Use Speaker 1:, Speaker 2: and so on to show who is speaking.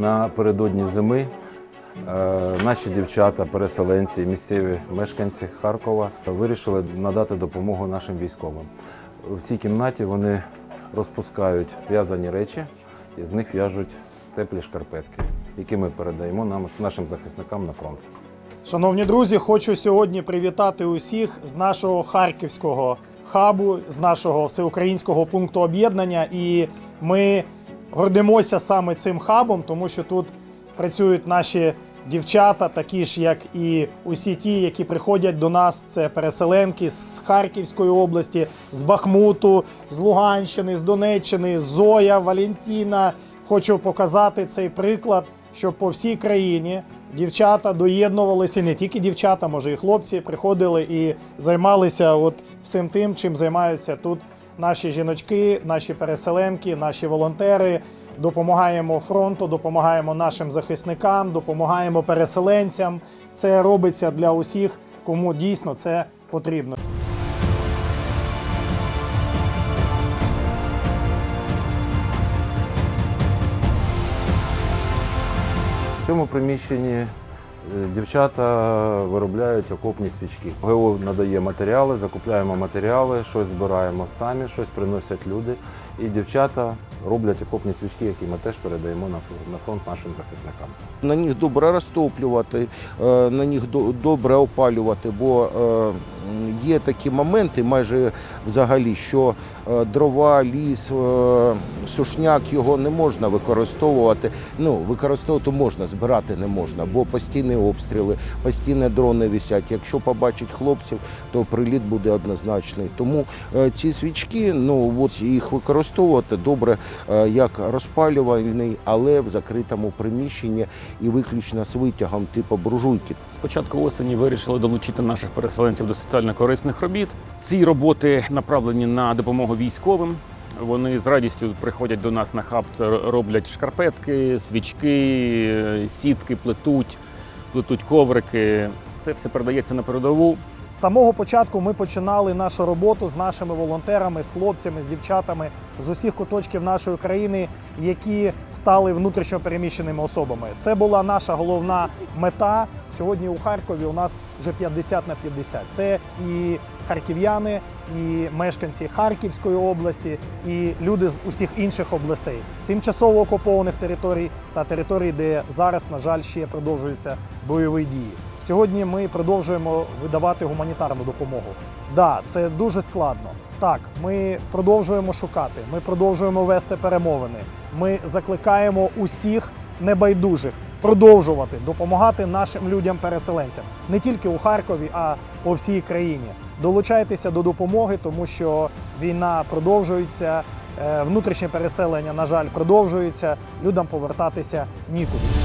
Speaker 1: Напередодні зими е, наші дівчата, переселенці, місцеві мешканці Харкова вирішили надати допомогу нашим військовим. В цій кімнаті вони розпускають в'язані речі і з них в'яжуть теплі шкарпетки, які ми передаємо нам, нашим захисникам на фронт.
Speaker 2: Шановні друзі, хочу сьогодні привітати усіх з нашого харківського хабу, з нашого всеукраїнського пункту об'єднання. І ми гордимося саме цим хабом, тому що тут працюють наші дівчата, такі ж, як і усі ті, які приходять до нас. Це переселенки з Харківської області, з Бахмуту, з Луганщини, з Донеччини, Зоя, Валентіна. Хочу показати цей приклад, що по всій країні дівчата доєднувалися, не тільки дівчата, може і хлопці приходили і займалися от всім тим, чим займаються тут наші жіночки, наші переселенки, наші волонтери. Допомагаємо фронту, допомагаємо нашим захисникам, допомагаємо переселенцям. Це робиться для усіх, кому дійсно це потрібно.
Speaker 1: В цьому приміщенні дівчата виробляють окопні свічки. ГО надає матеріали, закупляємо матеріали, щось збираємо самі, щось приносять люди. І дівчата роблять окопні свічки, які ми теж передаємо на фронт нашим захисникам.
Speaker 3: На них добре розтоплювати, е, на них до- добре опалювати, бо е, є такі моменти, майже взагалі, що е, дрова, ліс, е, сушняк його не можна використовувати. Ну, використовувати можна, збирати не можна, бо постійні обстріли, постійні дрони висять. Якщо побачить хлопців, то приліт буде однозначний. Тому е, ці свічки, ну от їх використовувати добре як розпалювальний, але в закритому приміщенні і виключно з витягом типу буржуйки.
Speaker 4: З початку осені вирішили долучити наших переселенців до соціально корисних робіт. Ці роботи направлені на допомогу військовим. Вони з радістю приходять до нас на хаб, роблять шкарпетки, свічки, сітки, плетуть, плетуть коврики. Це все передається на передову.
Speaker 2: З самого початку ми починали нашу роботу з нашими волонтерами, з хлопцями, з дівчатами з усіх куточків нашої країни, які стали внутрішньо переміщеними особами. Це була наша головна мета. Сьогодні у Харкові у нас вже 50 на 50. Це і харків'яни, і мешканці Харківської області, і люди з усіх інших областей, тимчасово окупованих територій та територій, де зараз, на жаль, ще продовжуються бойові дії. Сьогодні ми продовжуємо видавати гуманітарну допомогу. Да, це дуже складно. Так, ми продовжуємо шукати, ми продовжуємо вести перемовини. Ми закликаємо усіх небайдужих продовжувати допомагати нашим людям-переселенцям не тільки у Харкові, а по всій країні. Долучайтеся до допомоги, тому що війна продовжується, е, внутрішнє переселення, на жаль, продовжується. Людям повертатися нікуди.